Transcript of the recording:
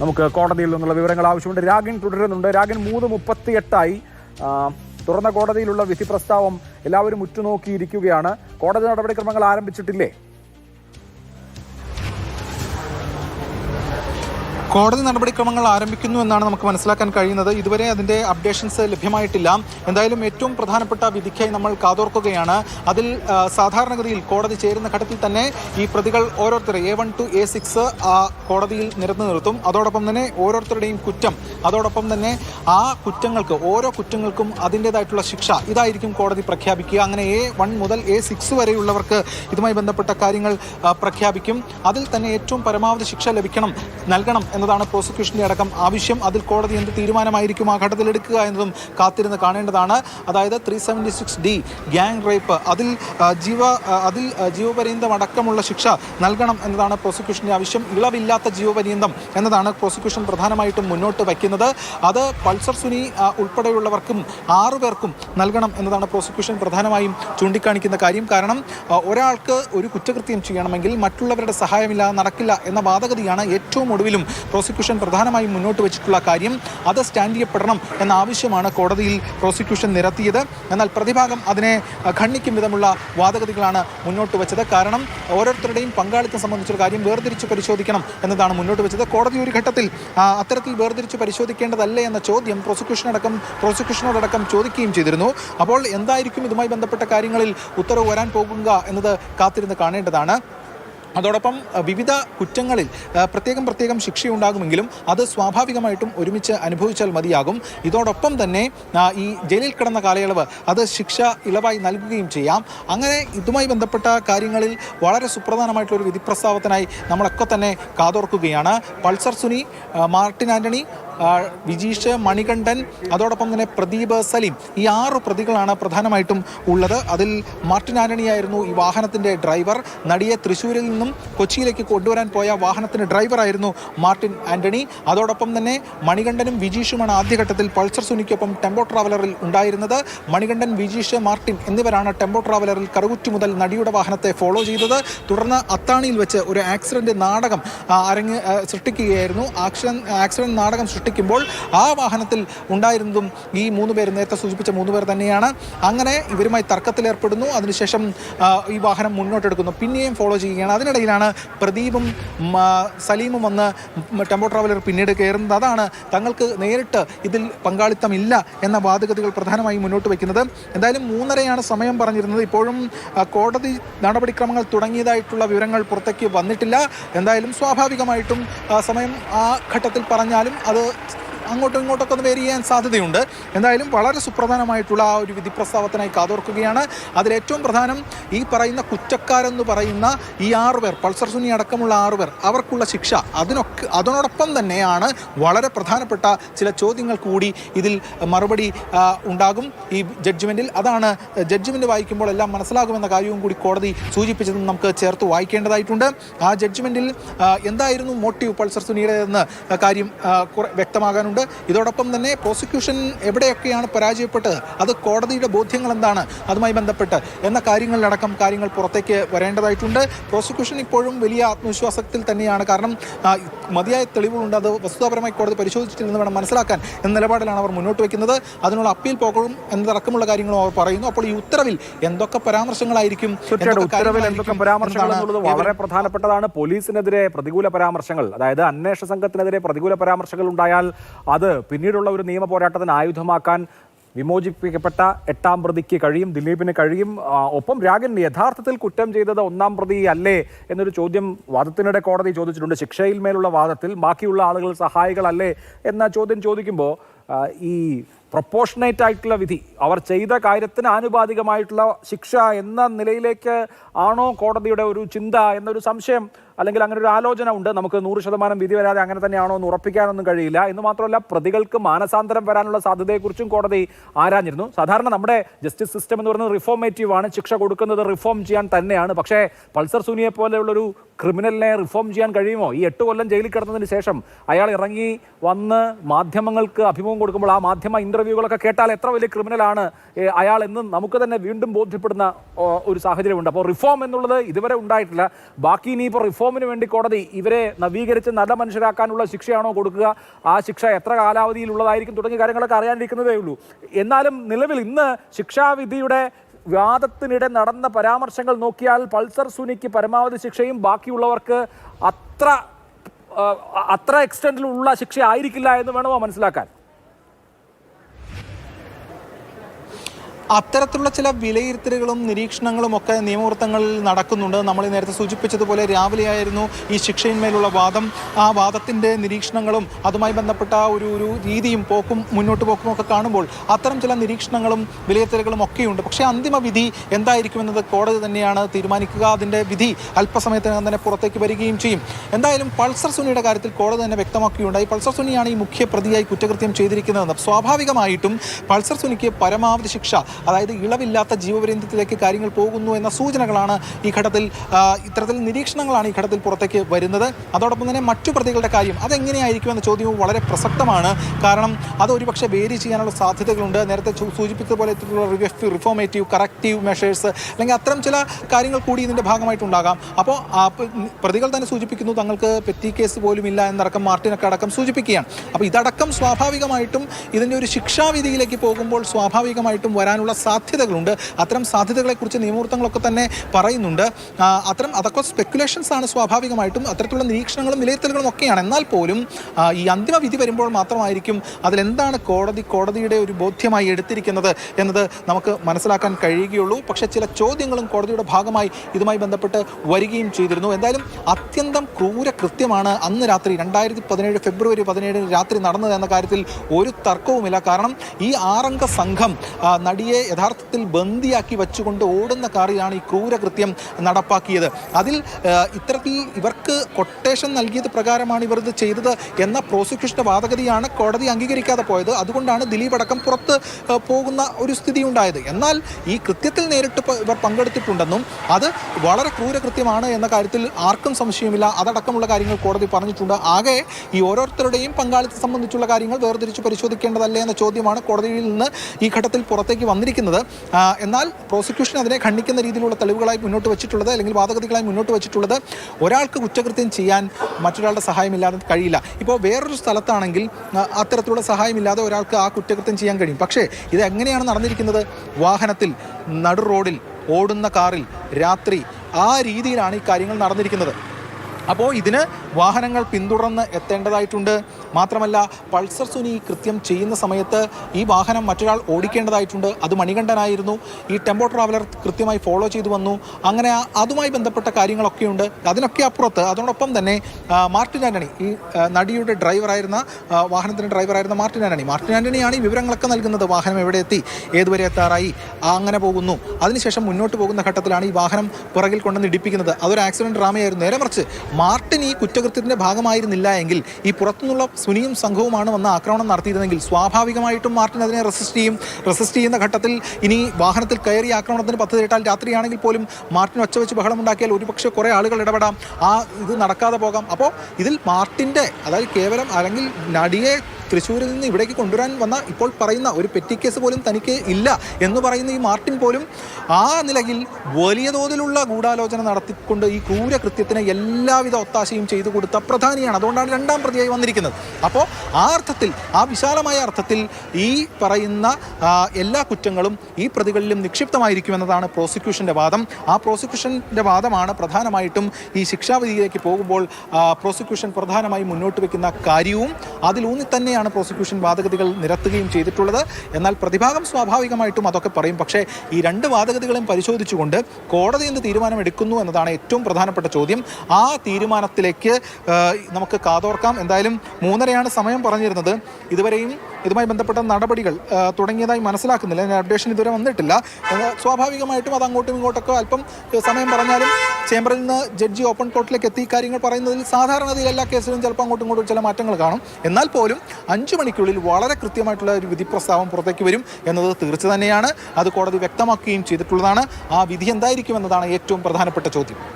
നമുക്ക് കോടതിയിൽ നിന്നുള്ള വിവരങ്ങൾ ആവശ്യമുണ്ട്. രാഗിൻ തുടരുന്നുണ്ട്. രാഗിൻ മൂന്ന് മുപ്പത്തി എട്ടായി തുറന്ന കോടതിയിലുള്ള വിധി പ്രസ്താവം എല്ലാവരും ഉറ്റുനോക്കിയിരിക്കുകയാണ്. കോടതി നടപടിക്രമങ്ങൾ ആരംഭിച്ചിട്ടില്ലേ? കോടതി നടപടിക്രമങ്ങൾ ആരംഭിക്കുന്നു എന്നാണ് നമുക്ക് മനസ്സിലാക്കാൻ കഴിയുന്നത്. ഇതുവരെ അതിന്റെ അപ്ഡേഷൻസ് ലഭ്യമായിട്ടില്ല. എന്തായാലും ഏറ്റവും പ്രധാനപ്പെട്ട വിധിക്കായി നമ്മൾ കാതോർക്കുകയാണ്. അതിൽ സാധാരണഗതിയിൽ കോടതി ചേരുന്ന ഘട്ടത്തിൽ തന്നെ ഈ പ്രതികൾ ഓരോരുത്തരെ A one to A six കോടതിയിൽ നിരന്നു നിർത്തും. അതോടൊപ്പം തന്നെ ഓരോരുത്തരുടെയും കുറ്റം അതോടൊപ്പം തന്നെ ആ കുറ്റങ്ങൾക്ക് ഓരോ കുറ്റങ്ങൾക്കും അതിന്റെതായിട്ടുള്ള ശിക്ഷ. ഇതായിരിക്കും കോടതി പ്രഖ്യാപിക്കുക. അങ്ങനെ എ വൺ മുതൽ എ സിക്സ് വരെയുള്ളവർക്ക് ഇതുമായി ബന്ധപ്പെട്ട കാര്യങ്ങൾ പ്രഖ്യാപിക്കും. അതിൽ തന്നെ ഏറ്റവും പരമാവധി ശിക്ഷ ലഭിക്കണം നൽകണം എന്നതാണ് പ്രോസിക്യൂഷന്റെ അടക്കം. ആവശ്യം അതിൽ കോടതി എന്ത് തീരുമാനമായിരിക്കും ആ ഘട്ടത്തിൽ എടുക്കുക എന്നതും കാത്തിരുന്ന് കാണേണ്ടതാണ്. അതായത് three seventy six D gang rape അതിൽ ജീവ അതിൽ ജീവപര്യന്തം അടക്കമുള്ള ശിക്ഷ നൽകണം എന്നതാണ് പ്രോസിക്യൂഷന്റെ ആവശ്യം. ഇളവില്ലാത്ത ജീവപര്യന്തം എന്നതാണ് പ്രോസിക്യൂഷൻ പ്രധാനമായിട്ടും മുന്നോട്ട് വയ്ക്കുന്നത്. അത് പൾസർ സുനി ഉൾപ്പെടെയുള്ളവർക്കും ആറുപേർക്കും നൽകണം എന്നതാണ് പ്രോസിക്യൂഷൻ പ്രധാനമായും ചൂണ്ടിക്കാണിക്കുന്ന കാര്യം. കാരണം ഒരാൾക്ക് ഒരു കുറ്റകൃത്യം ചെയ്യണമെങ്കിൽ മറ്റുള്ളവരുടെ സഹായമില്ലാതെ നടക്കില്ല എന്ന വാദഗതിയാണ് ഏറ്റവും ഒടുവിലും പ്രോസിക്യൂഷൻ പ്രധാനമായും മുന്നോട്ട് വെച്ചിട്ടുള്ള കാര്യം അത് സ്റ്റാൻഡ് ചെയ്യപ്പെടണം എന്ന ആവശ്യമാണ് കോടതിയിൽ പ്രോസിക്യൂഷൻ നിരത്തിയത്. എന്നാൽ പ്രതിഭാഗം അതിനെ ഖണ്ഡിക്കും വിധമുള്ള വാദഗതികളാണ് മുന്നോട്ട് വെച്ചത്. കാരണം ഓരോരുത്തരുടെയും പങ്കാളിത്തം സംബന്ധിച്ചൊരു കാര്യം വേർതിരിച്ച് പരിശോധിക്കണം എന്നതാണ് മുന്നോട്ട് വെച്ചത്. കോടതി ഒരു ഘട്ടത്തിൽ അത്തരത്തിൽ വേർതിരിച്ച് പരിശോധിക്കേണ്ടതല്ലേ എന്ന ചോദ്യം പ്രോസിക്യൂഷനടക്കം പ്രോസിക്യൂഷനോടക്കം ചോദിക്കുകയും ചെയ്തിരുന്നു. അപ്പോൾ എന്തായിരിക്കും ഇതുമായി ബന്ധപ്പെട്ട കാര്യങ്ങളിൽ ഉത്തരവ് വരാൻ പോകുക എന്നത് കാത്തിരുന്ന് കാണേണ്ടതാണ്. അതോടൊപ്പം വിവിധ കുറ്റങ്ങളിൽ പ്രത്യേകം പ്രത്യേകം ശിക്ഷയുണ്ടാകുമെങ്കിലും അത് സ്വാഭാവികമായിട്ടും ഒരുമിച്ച് അനുഭവിച്ചാൽ മതിയാകും. ഇതോടൊപ്പം തന്നെ ഈ ജയിലിൽ കിടന്ന കാലയളവ് അത് ശിക്ഷ ഇളവായി നൽകുകയും ചെയ്യാം. അങ്ങനെ ഇതുമായി ബന്ധപ്പെട്ട കാര്യങ്ങളിൽ വളരെ സുപ്രധാനമായിട്ടുള്ള ഒരു വിധിപ്രസ്താവത്തിനായി നമ്മളൊക്കെ തന്നെ കാതോർക്കുകയാണ്. പൾസർ സുനി മാർട്ടിൻ ആന്റണി ആ, വിജീഷ് മണികണ്ഠൻ അതോടൊപ്പം തന്നെ പ്രദീപ് സലീം ഈ ആറ് പ്രതികളാണ് പ്രധാനമായിട്ടും ഉള്ളത്. അതിൽ മാർട്ടിൻ ആന്റണിയായിരുന്നു ഈ വാഹനത്തിന്റെ ഡ്രൈവർ. നടിയെ തൃശ്ശൂരിൽ നിന്നും കൊച്ചിയിലേക്ക് കൊണ്ടുവരാൻ പോയ വാഹനത്തിന്റെ ഡ്രൈവറായിരുന്നു മാർട്ടിൻ ആന്റണി. അതോടൊപ്പം തന്നെ മണികണ്ഠനും വിജീഷുമാണ് ആദ്യഘട്ടത്തിൽ പൾസർ സുനിക്കൊപ്പം ടെമ്പോ ട്രാവലറിൽ ഉണ്ടായിരുന്നത്. മണികണ്ഠൻ വിജീഷ് മാർട്ടിൻ എന്നിവരാണ് ടെമ്പോ ട്രാവലറിൽ കറുകുറ്റി മുതൽ നടിയുടെ വാഹനത്തെ ഫോളോ ചെയ്തത്. തുടർന്ന് അത്താണിയിൽ വെച്ച് ഒരു ആക്സിഡന്റ് നാടകം അരങ്ങ് സൃഷ്ടിക്കുകയായിരുന്നു. ആക്സിഡൻ ആക്സിഡന്റ് നാടകം സൃഷ്ടിക്കുമ്പോൾ ആ വാഹനത്തിൽ ഉണ്ടായിരുന്നതും ഈ മൂന്ന് പേർ നേരത്തെ സൂചിപ്പിച്ച മൂന്ന് പേർ തന്നെയാണ്. അങ്ങനെ ഇവരുമായി തർക്കത്തിലേർപ്പെടുന്നു അതിനുശേഷം ഈ വാഹനം മുന്നോട്ടെടുക്കുന്നു. പിന്നെയും ഫോളോ ചെയ്യുകയാണ്. അതിനിടയിലാണ് പ്രദീപും സലീമും വന്ന് ടെമ്പോ ട്രാവലർ പിന്നീട് കയറുന്നത്. അതാണ് തങ്ങൾക്ക് നേരിട്ട് ഇതിൽ പങ്കാളിത്തമില്ല എന്ന വാദഗതികൾ പ്രധാനമായും മുന്നോട്ട് വയ്ക്കുന്നത്. എന്തായാലും മൂന്നരയാണ് സമയം പറഞ്ഞിരുന്നത്. ഇപ്പോഴും കോടതി നടപടിക്രമങ്ങൾ തുടങ്ങിയതായിട്ടുള്ള വിവരങ്ങൾ പുറത്തേക്ക് വന്നിട്ടില്ല. എന്തായാലും സ്വാഭാവികമായിട്ടും സമയം ആ ഘട്ടത്തിൽ പറഞ്ഞാലും അത് Thank you. അങ്ങോട്ടും ഇങ്ങോട്ടൊക്കെ ഒന്ന് വേരി ചെയ്യാൻ സാധ്യതയുണ്ട്. എന്തായാലും വളരെ സുപ്രധാനമായിട്ടുള്ള ആ ഒരു വിധി പ്രസ്താവത്തിനായി കാതോർക്കുകയാണ് അതിലേറ്റവും പ്രധാനം ഈ പറയുന്ന കുറ്റക്കാരെന്ന് പറയുന്ന ഈ ആറുപേർ പൾസർ സുനി അടക്കമുള്ള ആറുപേർ അവർക്കുള്ള ശിക്ഷ അതിനൊക്കെ അതിനോടൊപ്പം തന്നെയാണ് വളരെ പ്രധാനപ്പെട്ട ചില ചോദ്യങ്ങൾ കൂടി ഇതിൽ മറുപടി ഉണ്ടാകും ഈ ജഡ്ജ്മെന്റിൽ അതാണ് ജഡ്ജ്മെന്റ് വായിക്കുമ്പോൾ എല്ലാം മനസ്സിലാകുമെന്ന കാര്യവും കൂടി കോടതി സൂചിപ്പിച്ചതും നമുക്ക് ചേർത്ത് വായിക്കേണ്ടതായിട്ടുണ്ട്. ആ ജഡ്ജ്മെന്റിൽ എന്തായിരുന്നു മോട്ടീവ് പൾസർ സുനിയുടേതെന്ന് കാര്യം ആ, വ്യക്തമാകാനുണ്ട് ഇതോടൊപ്പം തന്നെ പ്രോസിക്യൂഷൻ എവിടെയൊക്കെയാണ് പരാജയപ്പെട്ടത്? അത് കോടതിയുടെ ബോധ്യങ്ങൾ എന്താണ് അതുമായി ബന്ധപ്പെട്ട് എന്ന കാര്യങ്ങളിലടക്കം കാര്യങ്ങൾ പുറത്തേക്ക് വരേണ്ടതായിട്ടുണ്ട്. പ്രോസിക്യൂഷൻ ഇപ്പോഴും വലിയ ആത്മവിശ്വാസത്തിൽ തന്നെയാണ്. കാരണം മതിയായ തെളിവുകളുണ്ട്. അത് വസ്തുതാപരമായി കോടതി പരിശോധിച്ചിട്ടില്ലെന്ന് വേണം മനസ്സിലാക്കാൻ എന്ന നിലപാടിലാണ് അവർ മുന്നോട്ട് വയ്ക്കുന്നത് അതിനുള്ള അപ്പീൽ പോകും എന്നതടക്കമുള്ള കാര്യങ്ങളും അവർ പറയുന്നു. അപ്പോൾ ഈ ഉത്തരവിൽ എന്തൊക്കെ പരാമർശങ്ങളായിരിക്കും? ഉത്തരവിൽ എന്തൊക്കെ പരാമർശങ്ങൾ എന്നുള്ളത് വളരെ പ്രധാനപ്പെട്ടതാണ്. പോലീസിനെതിരെ പ്രതികൂല പരാമർശങ്ങൾ. അതായത് അന്വേഷണ സംഘത്തിനെതിരെ പ്രതികൂല പരാമർശങ്ങൾ ഉണ്ടായാൽ അത് പിന്നീടുള്ള ഒരു നിയമ പോരാട്ടത്തിന് ആയുധമാക്കാൻ വിമോചിപ്പിക്കപ്പെട്ട എട്ടാം പ്രതിക്ക് കഴിയും ദിലീപിന് കഴിയും. ഒപ്പം രാഗൻ യഥാർത്ഥത്തിൽ കുറ്റം ചെയ്തത് ഒന്നാം പ്രതി അല്ലേ എന്നൊരു ചോദ്യം വാദത്തിനിടെ കോടതി ചോദിച്ചിട്ടുണ്ട്. ശിക്ഷയിൽ മേലുള്ള വാദത്തിൽ ബാക്കിയുള്ള ആളുകൾ സഹായികളല്ലേ എന്ന ചോദ്യം ചോദിക്കുമ്പോൾ ഈ പ്രൊപ്പോർഷനേറ്റ് ആയിട്ടുള്ള വിധി അവർ ചെയ്ത കാര്യത്തിന് ആനുപാതികമായിട്ടുള്ള ശിക്ഷ എന്ന നിലയിലേക്ക് ആണോ കോടതിയുടെ ഒരു ചിന്ത എന്നൊരു സംശയം അല്ലെങ്കിൽ അങ്ങനെ ഒരു ആലോചന ഉണ്ട്. നമുക്ക് നൂറ് ശതമാനം വിധി വരാതെ അങ്ങനെ തന്നെയാണോ എന്ന് ഉറപ്പിക്കാനൊന്നും കഴിയില്ല. എന്ന് മാത്രമല്ല പ്രതികൾക്ക് മാനസാന്തരം വരാനുള്ള സാധ്യതയെക്കുറിച്ചും കോടതി ആരാഞ്ഞിരുന്നു. സാധാരണ നമ്മുടെ ജസ്റ്റിസ് സിസ്റ്റം എന്ന് പറയുന്നത് റിഫോർമേറ്റീവ് ആണ്. ശിക്ഷ കൊടുക്കുന്നത് റിഫോം ചെയ്യാൻ തന്നെയാണ്. പക്ഷേ പൾസർ സുനിയെ പോലെയുള്ളൊരു ക്രിമിനലിനെ റിഫോം ചെയ്യാൻ കഴിയുമോ? ഈ എട്ട് കൊല്ലം ജയിലിൽ കിടന്നതിന് ശേഷം അയാൾ ഇറങ്ങി വന്ന് മാധ്യമങ്ങൾക്ക് അഭിമുഖം കൊടുക്കുമ്പോൾ ആ മാധ്യമ ഇന്റർവ്യൂകളൊക്കെ കേട്ടാൽ എത്ര വലിയ ക്രിമിനലാണ് അയാൾ എന്ന് നമുക്ക് തന്നെ വീണ്ടും ബോധ്യപ്പെടുന്ന ഒരു സാഹചര്യമുണ്ട്. അപ്പോൾ റിഫോം എന്നുള്ളത് ഇതുവരെ ഉണ്ടായിട്ടില്ല. ബാക്കി ഇനിയിപ്പോൾ റിഫോം റിഫോമിന് വേണ്ടി കോടതി ഇവരെ നവീകരിച്ച് നല്ല മനുഷ്യരാക്കാനുള്ള ശിക്ഷയാണോ കൊടുക്കുക? ആ ശിക്ഷ എത്ര കാലാവധിയിലുള്ളതായിരിക്കും? തുടങ്ങിയ കാര്യങ്ങളൊക്കെ അറിയാനിരിക്കുന്നതേ ഉള്ളൂ. എന്നാലും നിലവിൽ ഇന്ന് ശിക്ഷാവിധിയുടെ വാദത്തിനിടെ നടന്ന പരാമർശങ്ങൾ നോക്കിയാൽ പൾസർ സുനിക്ക് പരമാവധി ശിക്ഷയും ബാക്കിയുള്ളവർക്ക് അത്ര അത്ര എക്സ്റ്റൻഡിലുള്ള ശിക്ഷ ആയിരിക്കില്ല എന്ന് വേണമോ മനസ്സിലാക്കാൻ? അത്തരത്തിലുള്ള ചില വിലയിരുത്തലുകളും നിരീക്ഷണങ്ങളും ഒക്കെ നിയമവൃത്തങ്ങളിൽ നടക്കുന്നുണ്ട്. നമ്മൾ നേരത്തെ സൂചിപ്പിച്ചതുപോലെ രാവിലെയായിരുന്നു ഈ ശിക്ഷയിന്മേലുള്ള വാദം. ആ വാദത്തിന്റെ നിരീക്ഷണങ്ങളും അതുമായി ബന്ധപ്പെട്ട ഒരു ഒരു രീതിയും പോക്കും മുന്നോട്ട് പോക്കും ഒക്കെ കാണുമ്പോൾ അത്തരം ചില നിരീക്ഷണങ്ങളും വിലയിരുത്തലുകളും ഒക്കെയുണ്ട്. പക്ഷേ അന്തിമ വിധി എന്തായിരിക്കുമെന്നത് കോടതി തന്നെയാണ് തീരുമാനിക്കുക. അതിന്റെ വിധി അല്പസമയത്തിനകം തന്നെ പുറത്തേക്ക് വരികയും ചെയ്യും. എന്തായാലും പൾസർ സുനിയുടെ കാര്യത്തിൽ കോടതി തന്നെ വ്യക്തമാക്കുകയുണ്ടായി പൾസർ സുനിയാണ് ഈ മുഖ്യ പ്രതിയായി കുറ്റകൃത്യം ചെയ്തിരിക്കുന്നതെന്ന്. സ്വാഭാവികമായിട്ടും പൾസർ സുനിക്ക് പരമാവധി ശിക്ഷ അതായത് ഇളവില്ലാത്ത ജീവപര്യന്തത്തിലേക്ക് കാര്യങ്ങൾ പോകുന്നു എന്ന സൂചനകളാണ് ഈ ഘട്ടത്തിൽ ഇത്തരത്തിൽ നിരീക്ഷണങ്ങളാണ് ഈ ഘട്ടത്തിൽ പുറത്തേക്ക് വരുന്നത്. അതോടൊപ്പം തന്നെ മറ്റു പ്രതികളുടെ കാര്യം അതെങ്ങനെയായിരിക്കും എന്ന ചോദ്യവും വളരെ പ്രസക്തമാണ്. കാരണം അത് ഒരുപക്ഷെ വേരി ചെയ്യാനുള്ള സാധ്യതകളുണ്ട്. നേരത്തെ സൂചിപ്പിച്ചതുപോലെ റിഫോമേറ്റീവ് കറക്റ്റീവ് മെഷേഴ്സ് അല്ലെങ്കിൽ അത്തരം ചില കാര്യങ്ങൾ കൂടി ഇതിന്റെ ഭാഗമായിട്ടുണ്ടാകാം. അപ്പോൾ പ്രതികൾ തന്നെ സൂചിപ്പിക്കുന്നു തങ്ങൾക്ക് പെറ്റി കേസ് പോലും ഇല്ല എന്നടക്കം മാർട്ടിനൊക്കെ അടക്കം സൂചിപ്പിക്കുകയാണ്. അപ്പോൾ ഇതടക്കം സ്വാഭാവികമായിട്ടും ഇതിന്റെ ഒരു ശിക്ഷാവിധിയിലേക്ക് പോകുമ്പോൾ സ്വാഭാവികമായിട്ടും വരാനുള്ള സാധ്യതകളുണ്ട്. അത്തരം സാധ്യതകളെക്കുറിച്ച് നിയമവൃത്തങ്ങളൊക്കെ തന്നെ പറയുന്നുണ്ട്. അത്തരം അതൊക്കെ സ്പെക്കുലേഷൻസ് ആണ് സ്വാഭാവികമായിട്ടും. അത്തരത്തിലുള്ള നിരീക്ഷണങ്ങളും വിലയിരുത്തലുകളും ഒക്കെയാണ്. എന്നാൽ പോലും ഈ അന്തിമ വിധി വരുമ്പോൾ മാത്രമായിരിക്കും അതിലെന്താണ് കോടതി കോടതിയുടെ ഒരു ബോധ്യമായി എടുത്തിരിക്കുന്നത് എന്നത് നമുക്ക് മനസ്സിലാക്കാൻ കഴിയുകയുള്ളൂ. പക്ഷേ ചില ചോദ്യങ്ങളും കോടതിയുടെ ഭാഗമായി ഇതുമായി ബന്ധപ്പെട്ട് വരികയും ചെയ്തിരുന്നു. എന്തായാലും അത്യന്തം ക്രൂര കൃത്യമാണ് അന്ന് രാത്രി രണ്ടായിരത്തി പതിനേഴ് ഫെബ്രുവരി പതിനേഴിന് രാത്രി നടന്നത് എന്ന കാര്യത്തിൽ ഒരു തർക്കവുമില്ല. കാരണം ഈ ആറംഗ സംഘം ആ, നടിയെ യഥാർത്ഥത്തിൽ ബന്ദിയാക്കി വെച്ചുകൊണ്ട് ഓടുന്ന കാറിലാണ് ഈ ക്രൂരകൃത്യം നടപ്പാക്കിയത്. അതിൽ ഇത്തരത്തിൽ ഇവർക്ക് കൊട്ടേഷൻ നൽകിയത് പ്രകാരമാണ് ഇവർ ഇത് ചെയ്തത് എന്ന പ്രോസിക്യൂഷന്റെ വാദഗതിയാണ് കോടതി അംഗീകരിക്കാതെ പോയത്. അതുകൊണ്ടാണ് ദിലീപ് അടക്കം പുറത്ത് പോകുന്ന ഒരു സ്ഥിതി ഉണ്ടായത്. എന്നാൽ ഈ കൃത്യത്തിൽ നേരിട്ട് ഇവർ പങ്കെടുത്തിട്ടുണ്ടെന്നും അത് വളരെ ക്രൂരകൃത്യമാണ് എന്ന കാര്യത്തിൽ ആർക്കും സംശയമില്ല. അതടക്കമുള്ള കാര്യങ്ങൾ കോടതി പറഞ്ഞിട്ടുണ്ട്. ആകെ ഈ ഓരോരുത്തരുടെയും പങ്കാളിത്തം സംബന്ധിച്ചുള്ള കാര്യങ്ങൾ വേർതിരിച്ച് പരിശോധിക്കേണ്ടതല്ലേ എന്ന ചോദ്യമാണ് കോടതിയിൽ നിന്ന് ഈ ഘട്ടത്തിൽ പുറത്തേക്ക് വന്നിരിക്കുന്നത്. ആ, എന്നാൽ പ്രോസിക്യൂഷൻ അതിനെ ഖണ്ഡിക്കുന്ന രീതിയിലുള്ള തെളിവുകളായി മുന്നോട്ട് വെച്ചിട്ടുള്ളത് അല്ലെങ്കിൽ വാദഗതികളായി മുന്നോട്ട് വെച്ചിട്ടുള്ളത് ഒരാൾക്ക് കുറ്റകൃത്യം ചെയ്യാൻ മറ്റൊരാളുടെ സഹായമില്ലാതെ കഴിയില്ല. ഇപ്പോൾ വേറൊരു സ്ഥലത്താണെങ്കിൽ അത്തരത്തിലുള്ള സഹായമില്ലാതെ ഒരാൾക്ക് ആ കുറ്റകൃത്യം ചെയ്യാൻ കഴിയും. പക്ഷേ ഇത് എങ്ങനെയാണ് നടന്നിരിക്കുന്നത്? വാഹനത്തിൽ നടു റോഡിൽ ഓടുന്ന കാറിൽ രാത്രി ആ രീതിയിലാണ് ഈ കാര്യങ്ങൾ നടന്നിരിക്കുന്നത്. അപ്പോൾ ഇതിന് വാഹനങ്ങൾ പിന്തുടർന്ന് എത്തേണ്ടതായിട്ടുണ്ട്. മാത്രമല്ല പൾസർ സുനി കൃത്യം ചെയ്യുന്ന സമയത്ത് ഈ വാഹനം മറ്റൊരാൾ ഓടിക്കേണ്ടതായിട്ടുണ്ട്. അത് മണികണ്ഠനായിരുന്നു. ഈ ടെമ്പോ ട്രാവലർ കൃത്യമായി ഫോളോ ചെയ്തു വന്നു. അങ്ങനെ അതുമായി ബന്ധപ്പെട്ട കാര്യങ്ങളൊക്കെയുണ്ട്. അതിനൊക്കെ അപ്പുറത്ത് അതോടൊപ്പം തന്നെ മാർട്ടിൻ ആന്റണി ഈ നടിയുടെ ഡ്രൈവറായിരുന്ന വാഹനത്തിന്റെ ഡ്രൈവറായിരുന്ന മാർട്ടിൻ ആന്റണി മാർട്ടിൻ ആന്റണിയാണ് ഈ വിവരങ്ങളൊക്കെ നൽകുന്നത്. വാഹനം എവിടെ എത്തി ഏതുവരെ എത്താറായി അങ്ങനെ പോകുന്നു. അതിനുശേഷം മുന്നോട്ട് പോകുന്ന ഘട്ടത്തിലാണ് ഈ വാഹനം പുറകിൽ കൊണ്ടുവന്ന് ഇടിപ്പിക്കുന്നത്. അതൊരു ആക്സിഡന്റ് ഡ്രാമയായിരുന്നു. നേരെ മറിച്ച് മാർട്ടിൻ ഈ കുറ്റകൃത്യത്തിന്റെ ഭാഗമായിരുന്നില്ല എങ്കിൽ ഈ പുറത്തുനിന്നുള്ള സുനിയും സംഘവുമാണ് വന്ന് ആക്രമണം നടത്തിയിരുന്നെങ്കിൽ സ്വാഭാവികമായിട്ടും മാർട്ടിൻ അതിനെ റെസിസ്റ്റ് ചെയ്യും. റെസിസ്റ്റ് ചെയ്യുന്ന ഘട്ടത്തിൽ ഇനി വാഹനത്തിൽ കയറി ആക്രമണത്തിന് പദ്ധതിയിട്ടാൽ രാത്രിയാണെങ്കിൽ പോലും മാർട്ടിൻ ഒച്ച വെച്ച് ബഹളം ഉണ്ടാക്കിയാൽ ഒരുപക്ഷെ കുറേ ആളുകൾ ഇടപെടാം. ആ ഇത് നടക്കാതെ പോകാം. അപ്പോൾ ഇതിൽ മാർട്ടിന്റെ അതായത് കേവലം അല്ലെങ്കിൽ നടിയെ തൃശ്ശൂരിൽ നിന്ന് ഇവിടേക്ക് കൊണ്ടുവരാൻ വന്ന ഇപ്പോൾ പറയുന്ന ഒരു പെറ്റി കേസ് പോലും തനിക്ക് ഇല്ല എന്ന് പറയുന്ന ഈ മാർട്ടിൻ പോലും ആ നിലയിൽ വലിയ തോതിലുള്ള ഗൂഢാലോചന നടത്തിക്കൊണ്ട് ഈ ക്രൂര കൃത്യത്തിന് എല്ലാവിധ ഒത്താശയും ചെയ്തു കൊടുത്ത പ്രധാനിയാണ്. അതുകൊണ്ടാണ് രണ്ടാം പ്രതിയായി വന്നിരിക്കുന്നത്. അപ്പോൾ ആ അർത്ഥത്തിൽ ആ വിശാലമായ അർത്ഥത്തിൽ ഈ പറയുന്ന എല്ലാ കുറ്റങ്ങളും ഈ പ്രതികളിലും നിക്ഷിപ്തമായിരിക്കുമെന്നതാണ് പ്രോസിക്യൂഷന്റെ വാദം. ആ പ്രോസിക്യൂഷന്റെ വാദമാണ് പ്രധാനമായിട്ടും ഈ ശിക്ഷാവിധിയിലേക്ക് പോകുമ്പോൾ പ്രോസിക്യൂഷൻ പ്രധാനമായും മുന്നോട്ട് വെക്കുന്ന കാര്യവും അതിലൂന്നി തന്നെയാണ് പ്രോസിക്യൂഷൻ വാദഗതികൾ നിരത്തുകയും ചെയ്തിട്ടുള്ളത്. എന്നാൽ പ്രതിഭാഗം സ്വാഭാവികമായിട്ടും അതൊക്കെ പറയും. പക്ഷേ ഈ രണ്ട് വാദഗതികളും പരിശോധിച്ചുകൊണ്ട് കോടതി എന്ത് തീരുമാനമെടുക്കുന്നു എന്നതാണ് ഏറ്റവും പ്രധാനപ്പെട്ട ചോദ്യം. ആ തീരുമാനത്തിലേക്ക് നമുക്ക് കാതോർക്കാം. എന്തായാലും മൂന്നരയാണ് സമയം പറഞ്ഞിരുന്നത്. ഇതുവരെയും ഇതുമായി ബന്ധപ്പെട്ട നടപടികൾ തുടങ്ങിയതായി മനസ്സിലാക്കുന്നില്ല. അപ്ഡേഷൻ ഇതുവരെ വന്നിട്ടില്ല. സ്വാഭാവികമായിട്ടും അത് അങ്ങോട്ടും ഇങ്ങോട്ടൊക്കെ അല്പം സമയം പറഞ്ഞാലും ചേംബറിൽ നിന്ന് ജഡ്ജി ഓപ്പൺ കോർട്ടിലേക്ക് എത്തി. കാര്യങ്ങൾ പറയുന്നതിൽ സാധാരണതയിൽ എല്ലാ കേസിലും ചിലപ്പോൾ അങ്ങോട്ടും ഇങ്ങോട്ടും ചില മാറ്റങ്ങൾ കാണും. എന്നാൽ പോലും അഞ്ചു മണിക്കുള്ളിൽ വളരെ കൃത്യമായിട്ടുള്ള ഒരു വിധി പ്രസ്താവം പുറത്തേക്ക് വരും എന്നത് തീർച്ച തന്നെയാണ് അത് കോടതി വ്യക്തമാക്കുകയും ചെയ്തിട്ടുള്ളതാണ്. ആ വിധി എന്തായിരിക്കും എന്നതാണ് ഏറ്റവും പ്രധാനപ്പെട്ട ചോദ്യം.